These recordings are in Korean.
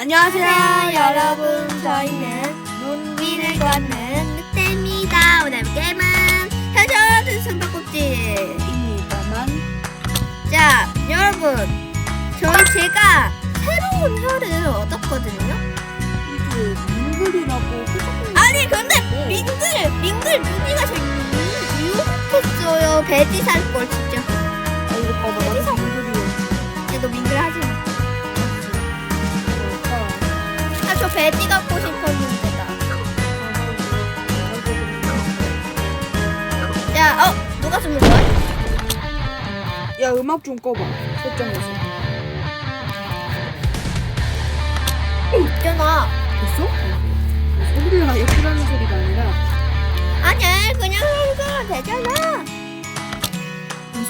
안녕하세요 여러분. 저희는 눈비를 걷는 늑대입니다. 오늘 게임은 현존 숨바꼭질입니다만. 자 여러분. 저희 제가 새로운 혀를 얻었거든요. 이게 민글이라고 아니 근데 민글 민글 눈이가 저 유혹했어요. 돼지 살걸 진짜. 아 이거 봐봐. 어디서? 민글이야 야너 민글 하지 마 아저 돼지 갖고 싶었는데 나 야 어 누가 숨은 거야? 야 음악 좀 꺼봐. 설정에서. 있잖아. 됐어? 소리를 아예 크다는 소리가 아니라. 아니야 그냥 소리가 되잖아.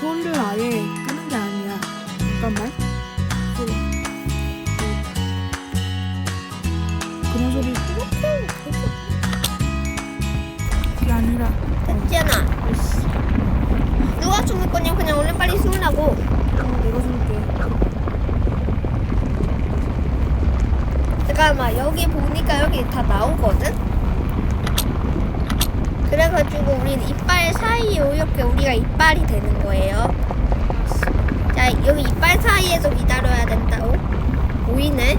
소리를 아예 끄는 게 아니야. 잠깐만 아니라 됐잖아. 누가 숨을 거냐 그냥 얼른 빨리 숨으라고. 어, 내가 숨을게. 잠깐만 여기 보니까 여기 다 나오거든? 그래가지고 우리 이빨 사이에 이렇게 우리가 이빨이 되는 거예요. 자 여기 이빨 사이에서 기다려야 된다고? 보이네?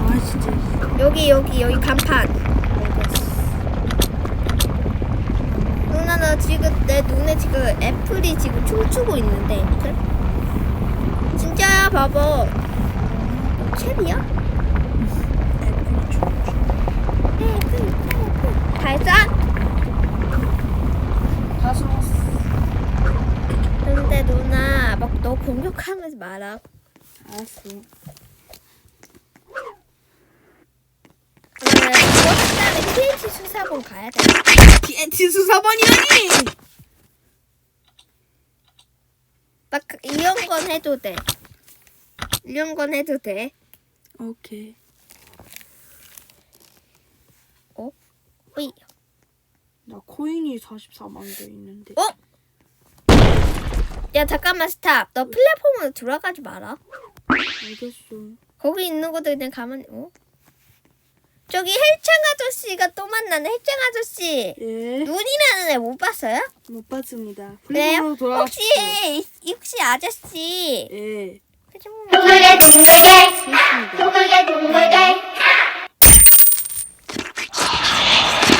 아 진짜. 여기 여기 여기 간판 누 나나 지금 내 눈에 지금 애플이 지금 춤추고 있는데 애플 진짜야 봐봐 애플 발사? 다 숨었어 근데 누나 막 너 공격하면서 말아. 알았어 그러면 이거 한 다음에 TNT 수사본 가야 돼. TNT 수사반이라니! 막 이런 건 해도 돼. 이런 건 해도 돼. 오케이. 어이. 나 코인이 44만 개 있는데. 어? 야 잠깐만 스탑. 너 플랫폼으로 들어가지 마라. 알겠어. 거기 있는 것도 그냥 가만히 어? 저기 헬창 아저씨가 또 만나네 헬창 아저씨 예 눈이라는 애 못 봤어요? 못 봤습니다. 왜요? 혹시. 혹시 아저씨 예, 둥글게 둥글게 그렇습니다. 둥글게 둥글게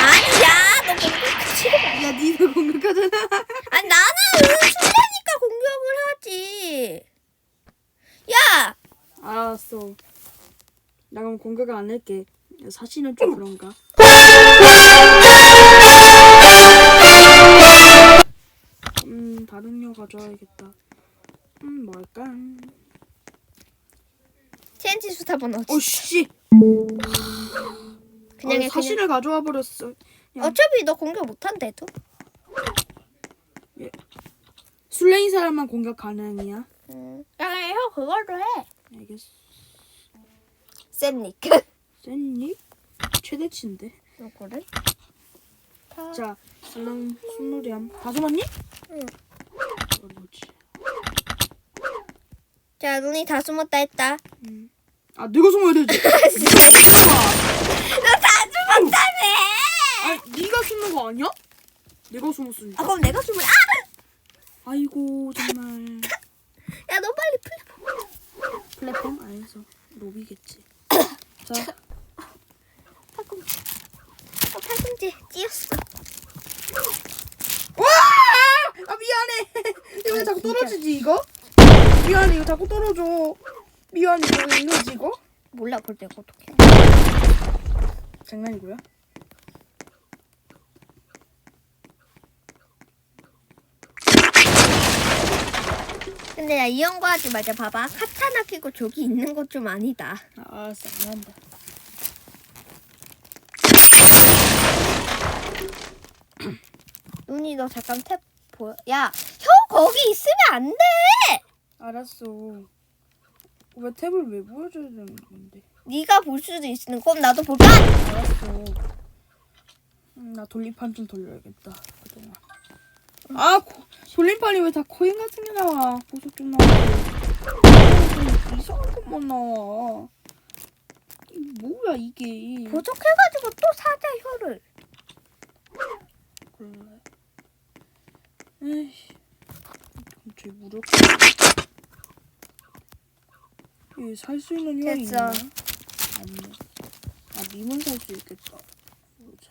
아니야 너 공격하지 마. 야, 니도 공격하잖아. 아니 나는 술래니까 공격을 하지 야 알았어. 나 그럼 공격 안 할게. 사실은 좀 그런가? 음, 다른 녀 가져와야겠다. 음, 뭘까? TNT 수사번 어디 어, 씨! 그냥 아, 해 사실을 가져와 버렸어. 그냥 어차피 너 공격 못한대도 술래인 사람만 공격 가능이야. 응. 야 형 그걸로 해 알겠어. 쌤니까 센니? 최대치인데. 요거를 자, 얼른 순놀이함. 다 숨었니? 응. 어, 뭐지? 자 눈이 다 숨었다 했다 아, 네가 숨어야 되지. 너다 숨었다며 아, 네가 숨는 거 아니야? 내가 숨었으니까. 아 그럼 내가 숨을 아이고 정말. 아야너 빨리 플랫폼 플랫폼 안에서 로비겠지. 자, 어, 팔꿈치 찧었어 와! 아 미안해. 이거 왜 자꾸 떨어지지 이거? 미안해 이거 자꾸 떨어져. 미안해 이거 왜 이러지 이거? 몰라 볼 때 어떡해 장난이고요. 근데 야 이런 거 하지 말자 봐봐 카타나 끼고 저기 있는 것 좀 아니다 아, 알았어 안 한다. 눈이 너 잠깐 탭 보여 야 형 거기 있으면 안 돼 알았어. 왜 탭을 왜 보여줘야 되는 건데? 네가 볼 수도 있는 그럼 나도 볼까? 알았어. 음, 나 돌림판 좀 돌려야겠다. 그동안. 아, 고, 돌림판이 왜 다 코인 같은 게 나와? 보석 좀 나와. 아, 좀 이상한 것만 나와. 뭐야 이게? 부족해가지고 또 사자 혀를. 그래. 에이씨. 제 무력. 얘살수 있는 효이 됐어. 있나? 없네. 아 님은 살수 있겠다. 보자.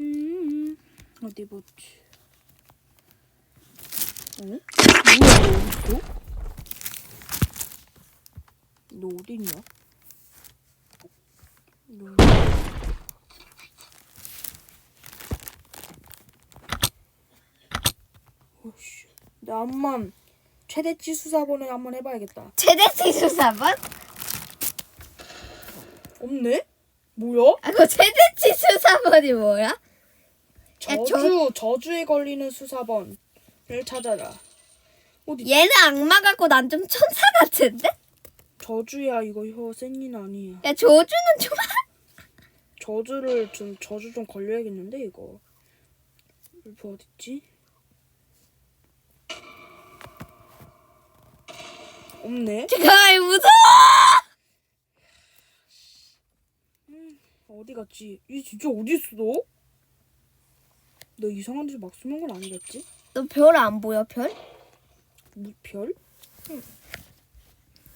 음 어디 보지? 어? 뭐야 너 어딨어? 너 어딨냐? 너 오씨. 나 한번 최대치 수사본을 한번 해봐야겠다. 최대치 수사번? 없네? 뭐야? 아, 그 최대치 수사번이 뭐야? 저주 저- 저주에 걸리는 수사본을 찾아라. 어디 얘는 악마 같고 난 좀 천사 같은데? 저주야 이거 혀 센일 아니야. 야 조주는 좀 저주를 좀 저주 좀 걸려야겠는데 이거. 울프 어딨지? 없네. 잠깐만 무서워. 어디 갔지? 이 진짜 어디 있어? 너 이상한 데서 막 숨은 건 아니겠지? 너 별 안 보여 별? 무 별?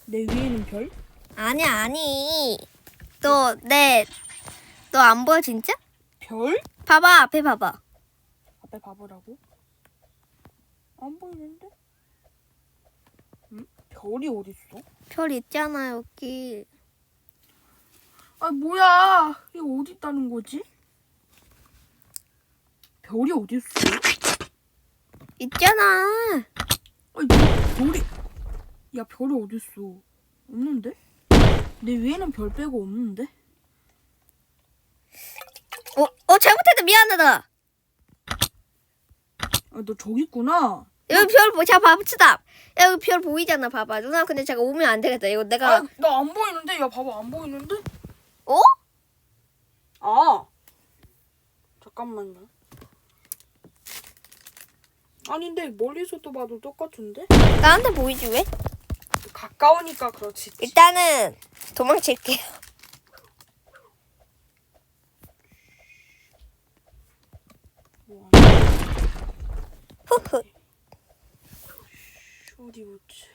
내 위에는 별? 아니 아니. 너내너 안 보여 진짜? 별? 봐봐 앞에 봐봐. 앞에 봐보라고? 안 보이는데? 응? 별이 어딨어? 별 있잖아 여기. 아 뭐야 이거 어디 있다는 거지? 별이 어딨어? 있잖아. 아니 별이 야 별이 어딨어? 없는데? 내 위에는 별 빼고 없는데? 어, 어 잘못했다 미안하다. 아 너 저기 있구나 여기 별 보, 자 봐봅시다. 여기 별 보이잖아 봐봐. 누나 근데 제가 오면 안 되겠다. 이거 내가 아 나 안 보이는데 야 봐봐 안 보이는데? 어? 아 잠깐만요 아닌데 멀리서도 봐도 똑같은데? 나한테 보이지 왜? 가까우니까 그렇지 일단은 도망칠게요. 뭐 후후. 어디 보지?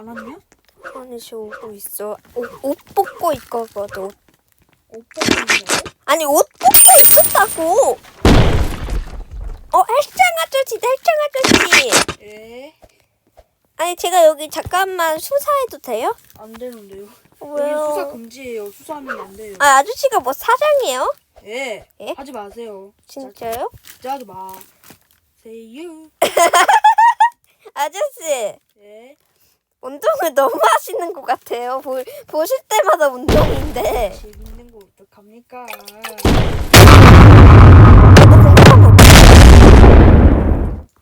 안 왔냐? 아니 저 오고 있어. 옷, 옷 벗고 있거든. 옷. 오빠 있냐고? 아니 옷 벗고 있었다고. 어 헬창 아저씨다 헬창 아저씨. 예? 아니 제가 여기 잠깐만 수사해도 돼요? 안 되는데요. 여기 왜요? 수사 금지예요. 수사하면 안 돼요. 아 아저씨가 뭐 사장이에요? 예. 예? 하지 마세요. 진짜요? 진짜 하지 마. 세유. 아저씨 예. 운동을 너무 하시는 것 같아요. 보, 보실 때마다 운동인데. 재밌는 거 어떡합니까?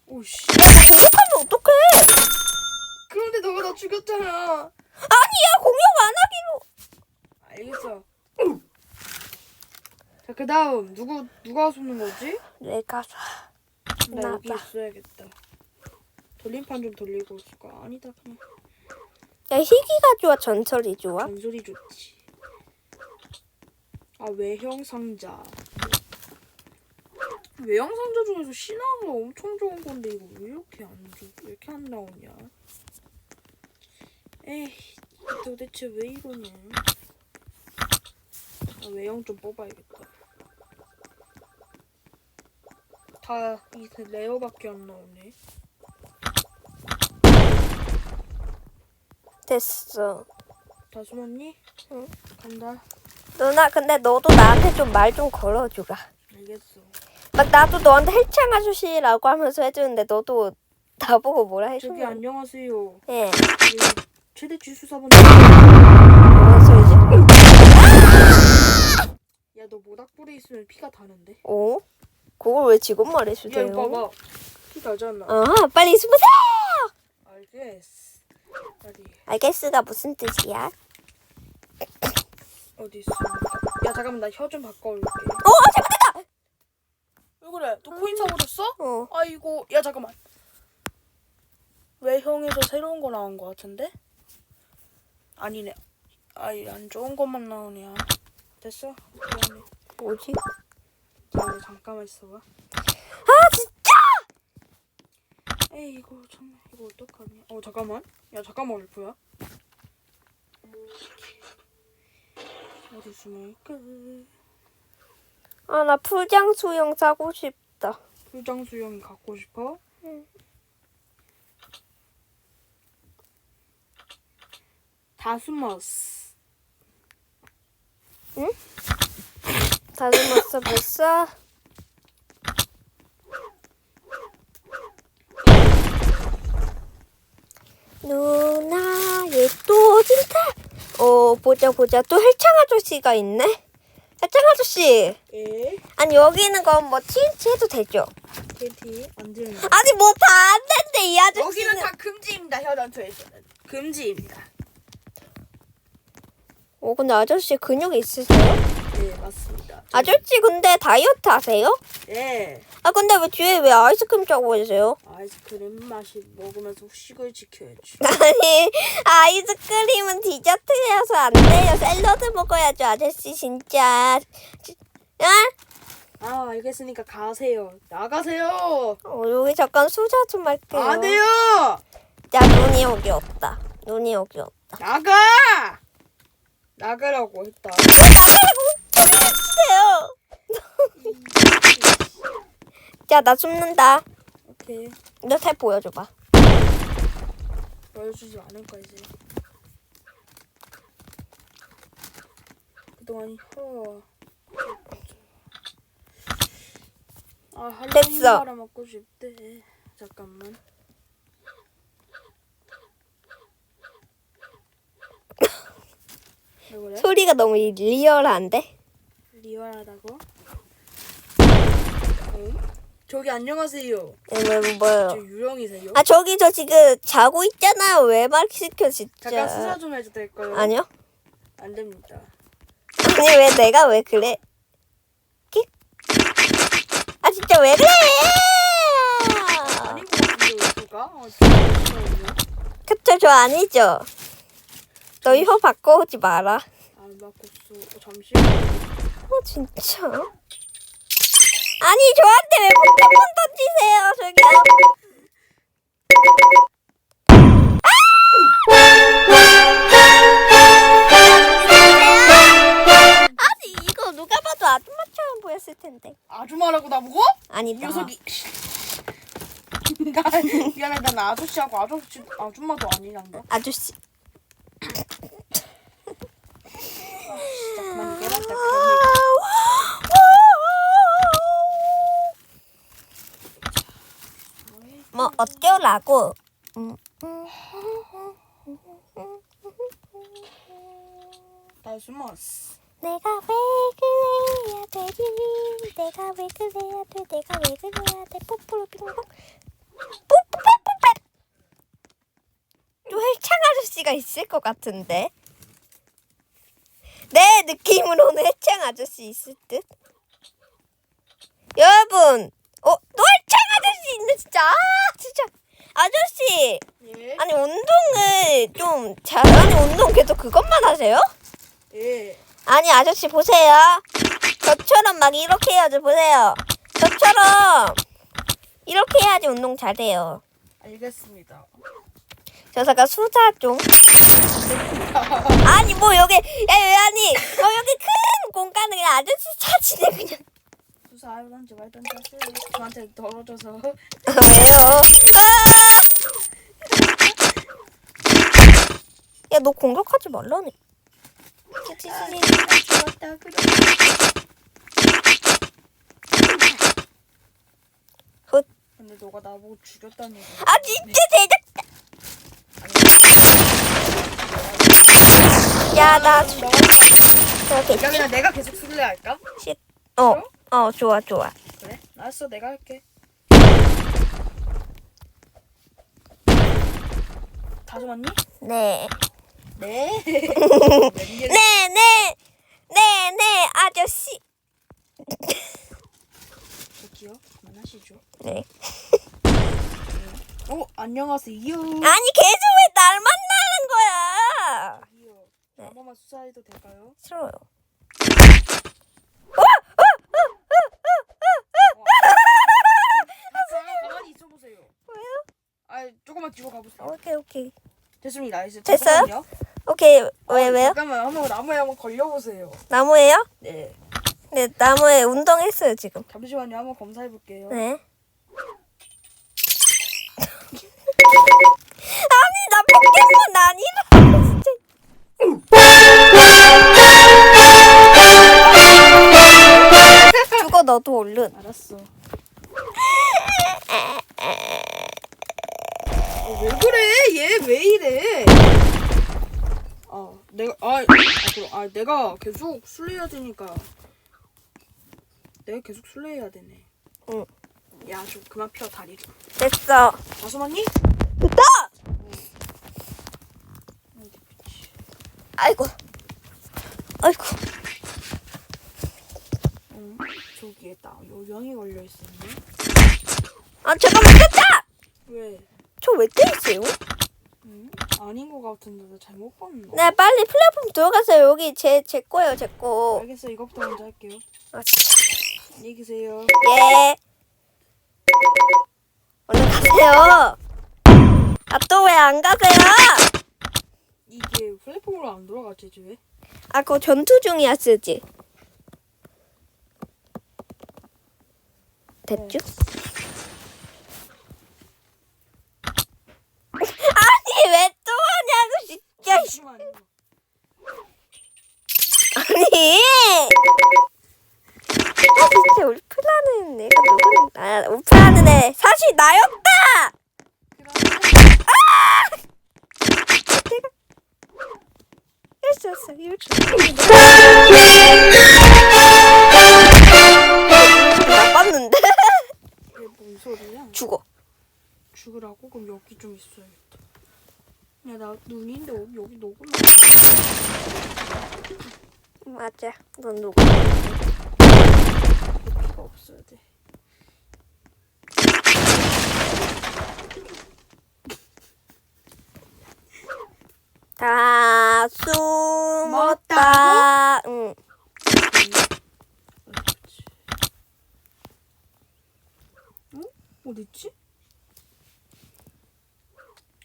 오씨. 너 공격하면 어떡해? 그런데 너가 나 죽였잖아. 아니야 공격 안 하기로. 알겠어. 자, 그 다음 누구 누가 쏘는 거지? 내가 쏴. 나 여기 나다. 있어야겠다. 돌림판 좀 돌리고 올까? 아니다 그냥 야 희귀가 좋아 전설이 좋아? 전술이 좋지. 아 외형 상자. 외형 상자 중에서 신화가 엄청 좋은 건데 이거 왜 이렇게 안 줘? 왜 이렇게 안 나오냐? 에이 도대체 왜 이러냐? 아, 외형 좀 뽑아야겠다. 다이 레어밖에 안 나오네. 됐어. 다 숨었니? 응. 간다. 누나 근데 너도 나한테 좀 말 좀 걸어주라. 알겠어. 막 나도 너한테 헬창 아저씨라고 하면서 해주는데 너도 나보고 뭐라 해줘? 저기 안녕하세요. 예. 그 최대치 수사본. 뭔 소리지? 야 너 모닥불에 있으면 피가 다는데. 오? 그걸 왜 지금 야 말해주세요? 이거 봐봐. 피 나잖아. 아 빨리 숨으세요! 알겠어. 빨리 알겠스가 무슨 뜻이야? 어디 있어? 야 잠깐만 나 혀 좀 바꿔올게. 어 잘못했다! 왜 그래? 너 코인 사버렸어? 어. 아이고 야 잠깐만. 외형에서 새로운 거 나온 거 같은데? 아니네. 아이 안 좋은 것만 나오냐. 됐어? 미안해. 뭐지? 야, 잠깐만 있어봐. 아 진짜! 에이 이거 참 이거 어떡하냐. 어 잠깐만. 야 잠깐만 울프야. 어디 숨을까? 아 나 풀장 수영 사고 싶다. 풀장 수영이 갖고 싶어? 응. 다 숨었어. 다 숨었어 벌써? 누나 얘 또 어딘가? 어 보자 보자 또 헬창 아저씨가 있네. 헬창 아저씨 에? 아니 여기 있는 건 뭐 TNT 해도 되죠? TNT 언제인가? 아니 뭐 다 안 된대 이 아저씨는. 여기는 다 금지입니다. 혈안투에서는 금지입니다. 어 근데 아저씨 근육 있으세요? 네 맞습니다. 아저씨 근데 다이어트 하세요? 네. 아 근데 왜 뒤에 왜 아이스크림 짜고 계세요? 아이스크림 맛이 먹으면서 후식을 지켜야지. 아니 아이스크림은 디저트여서 안 돼요. 샐러드 먹어야죠 아저씨 진짜. 지- 아? 아 알겠으니까 가세요. 나가세요. 어, 여기 잠깐 수자 좀 할게요. 안 돼요. 야 눈이 여기 없다. 눈이 여기 없다. 나가. 나가라고 했다. 해 주세요. 자나 숨는다. 오케이. 너살 보여줘봐. 보여주지 않을 거야 이제. 그동안 혀. 아 할로윈 됐어. 바라 먹고 싶대. 잠깐만. 왜 그래? 소리가 너무 리얼한데? 리얼하다고? 응? 저기 안녕하세요. 네, 뭐, 뭐요? 저 유령이세요? 아 저기 저 지금 자고 있잖아요. 왜 말 시켜 진짜? 잠깐 수사 좀 해도 될까요? 아니요. 안 됩니다. 아니 왜 내가 왜 그래? 킥? 아 진짜 왜 그래? 아닌 것 같은데 우가 어. 그쵸 저 아니죠. 혀 바꿔오지 마라. 안 바꿨어. 어, 잠시만. 어 진짜. 아니 저한테 왜 포켓몬 던지세요 저기요? 아! 아니 이거 누가 봐도 아줌마처럼 보였을 텐데. 아줌마라고 나보고? 아니 이 나. 녀석이. 나 미안해 난 아저씨하고 아저씨 아줌마도 아니란다. 아저씨. 나 뭐? 음. 다 숨었어. 내가 왜 그래야 되지? 내가 왜 그래야 돼? 내가 왜 그래야 돼? 뽀뽀로 빙봉. 뽀뽀뽀뽀뽀. 또 헬창 아저씨가 있을 것 같은데. 내 느낌으로는 해창 아저씨 있을 듯. 여러분, 어, 또 해창 아저씨 있네 진짜. 아, 진짜. 아저씨, 예. 아니 운동을 좀 잘하는 운동 계속 그것만 하세요? 예. 아니 아저씨 보세요. 저처럼 막 이렇게 해야지 보세요. 저처럼 이렇게 해야지 운동 잘해요. 알겠습니다. 저 잠깐 수다 좀. 아니 뭐 여기 야왜 아니 뭐 여기 큰 그냥 아저씨 차지네 그냥. 수사 하던지 말던지 하세요. 저한테 떨어져서. 왜요? 아! 야너 공격하지 그래. 헛. 근데 너가 나보고 죽였다는 얘기. 아 진짜 대작. 야나 저렇게 야 그냥 내가 계속 술래 할까? 어, 어, 좋아, 좋아. 그래? 알았어 내가 할게. 다 좋았니? 네. 네. 네, 네, 네, 네, 아저씨. 저기요. 그만하시죠. 네. 어 안녕하세요. 아니, 계속 왜 날 만나는 거야? 이요. 번만 수사해도 될까요? 싫어요. 아, 가만히 있어보세요. 왜요? 아 조금만 뒤로 가보세요. 오케이, 오케이. 됐습니다. 이제 됐어요? 잠깐만요. 오케이, 왜, 아, 왜요? 잠깐만 한번 나무에 한번 걸려보세요. 나무예요? 네. 네, 나무에 운동했어요, 지금. 잠시만요. 한번 검사해볼게요. 네. 아니, 나 포켓몬 아니라, 죽어, 너도 얼른. 알았어. 어, 왜 그래? 얘 왜 이래? 아 내가 아, 아, 그럼, 아 내가 계속 술래해야 되니까 내가 계속 술래해야 되네. 응. 야 좀 그만 펴 다리를. 됐어. 다섯 맞니? 됐다! 아이고. 아이고. 응. 저기에 딱 요령이 걸려 있었네. 아, 잠깐만, 됐다! 왜? 저 왜 때리세요? 응? 아닌 것 같은데 나 잘못 봤나? 네, 빨리 플랫폼 들어가세요. 여기 제, 제 거예요, 제 거. 알겠어 이거부터 먼저 할게요. 아. 안녕히 계세요. 예. 얼른 가세요. 아, 또 왜 안 가세요? 이게 플랫폼으로 안 돌아가지 왜? 아, 그거 전투 중이야, 쓰지. 됐죠? 아니, 왜 또 하냐고, 진짜. 씨. 잠시만요. 아니. 아, 진짜 플라는 애가 누군, 아, 우플라는 애. 사실 나였다! 했었어, 이렇게. 나빴는데? 이게 뭔 소리야? 죽어. 죽으라고? 그럼 여기 좀 있어야겠다. 야, 나 눈인데 여기, 녹음. 맞아. 넌 누구? 피가 없어야 돼. 다 숨었다. 응. 그렇지. 어? 어딨지?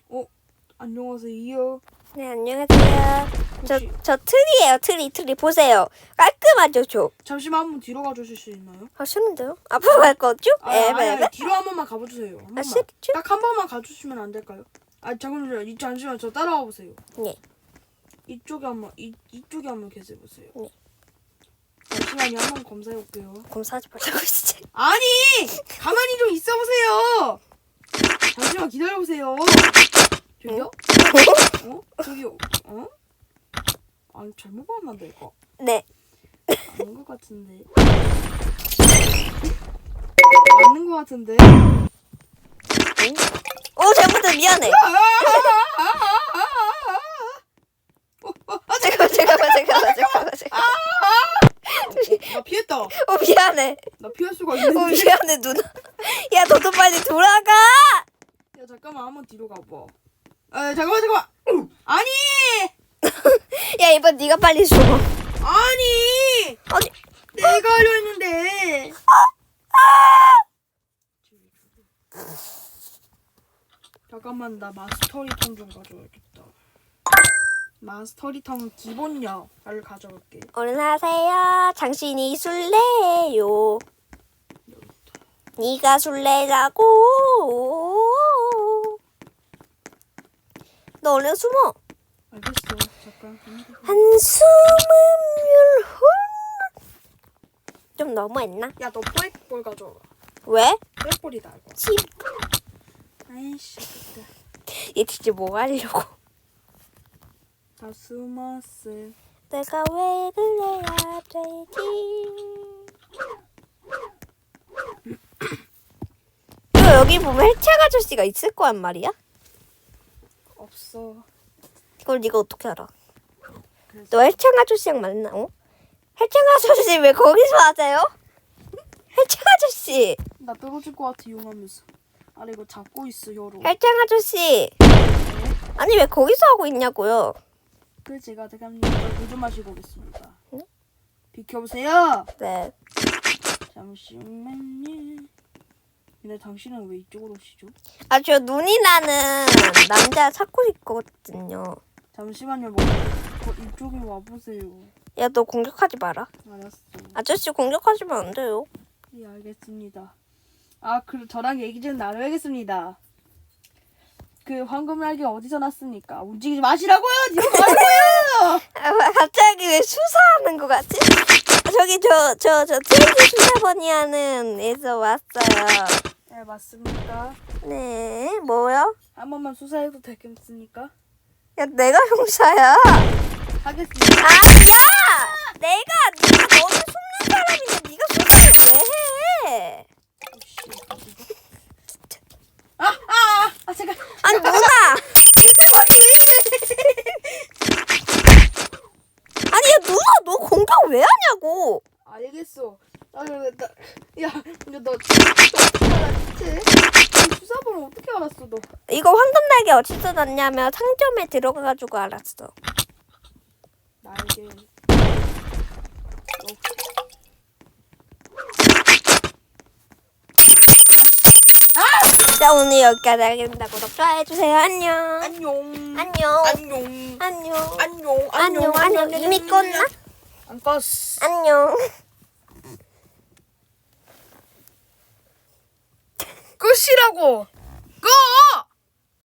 어? 안녕하세요. 네, 안녕하세요. 저, 혹시 저 트리예요, 트리, 트리. 보세요. 깔끔하죠, 저. 잠시만 한번 뒤로 가주실 수 있나요? 아, 싫은데요? 앞으로 갈 거죠? 아, 아니, 에베, 아니, 에베. 뒤로 한 번만 가봐주세요. 한 아, 번만. 싫죠? 딱 한 번만 가주시면 안 될까요? 아 잠깐만요. 이 잠시만 저 따라와 보세요. 네. 이쪽에 한번 이 이쪽에 한번 계세 보세요. 네. 잠시만요. 한번 검사해 볼게요. 검사하지 말라고, 진짜. 아니 가만히 좀 있어 보세요. 잠시만 기다려 보세요. 저기요? 어? 저기 어? 아니 잘못 봤나 이거 네. 아닌 것 같은데. 맞는 것 같은데. 오, 잘못했 미안해. 잠깐만, 잠깐만, 잠깐만. 나 피했다. 오, 미안해. 나 피할 수가 오, 있는데. 미안해, 누나. 야, 너도 빨리 돌아가! 야 잠깐만 한번 뒤로 가봐. 아 잠깐만 잠깐만. 아니 야, 이번 네가 빨리 죽어. 아니 아니, 내가 하려 했는데. 잠깐만 나 마스터리텀 좀 가져야겠다. 마스터리텀 기본력을 가져올게. 얼른 하세요. 당신이 술래요. 네가 술래라고. 너 얼른 숨어. 알겠어. 잠깐. 한숨은 율혼 좀 너무했나? 야, 너 포획볼 가져와. 왜? 포획볼이다 이거. 집. 아이씨, 그때. 얘 진짜 뭐 하려고 다 숨었어. 내가 왜 그래야 되지 너 여기 보면 해창 아저씨가 있을 거란 말이야? 없어. 그걸 네가 어떻게 알아? 그래서 너 해창 아저씨랑 만나? 어? 해창 아저씨 왜 거기서 하세요? 해창 아저씨 나 떨어질 것 같아 이용하면서. 아래 이거 잡고 있어 혀로. 해창 아저씨 아니 왜 거기서 하고 있냐고요 그 제가 대감님 물좀 마시고 오겠습니다. 비켜보세요. 네 잠시만요. 근데 당신은 왜 이쪽으로 오시죠? 아 저 눈이 나는 남자 찾고 있거든요 잠시만요. 뭐 어, 이쪽에 와보세요. 야 너 공격하지 마라 알았어. 아저씨 공격하시면 안 돼요 예 알겠습니다. 아 그 저랑 얘기 좀 나눠야겠습니다. 그 황금 날개 어디서 났습니까? 움직이지 마시라고요. 뒤로 가라고요. 아, 갑자기 왜 수사하는 것 같지? 아, 저기 저 저저 트레이드 수사번이 하는 에서 왔어요 네 맞습니까? 네 뭐요? 한 번만 수사해도 되겠습니까? 야 내가 형사야 하겠습니다. 아야 내가 네가 너는 숨는 사람인데 네가 수사를 왜 해? 아, 아, 아, 아, 제가 아니 누나 아니 야 누나 너 공격 왜 하냐고 알겠어. 아, 나, 야, 근데 너? 수사번호 어떻게 알았어, 너? 이거 황금 날개 어디서 났냐면 상점에 들어가가지고 알았어 날개. 자 오늘 여기까지 하겠습니다 구독 좋아요 해주세요 안녕 안녕. 안녕 안녕. 안녕 안녕. 안녕 안녕 이미 껐나? 안 껐어. 안녕 끝이라고. 꺼!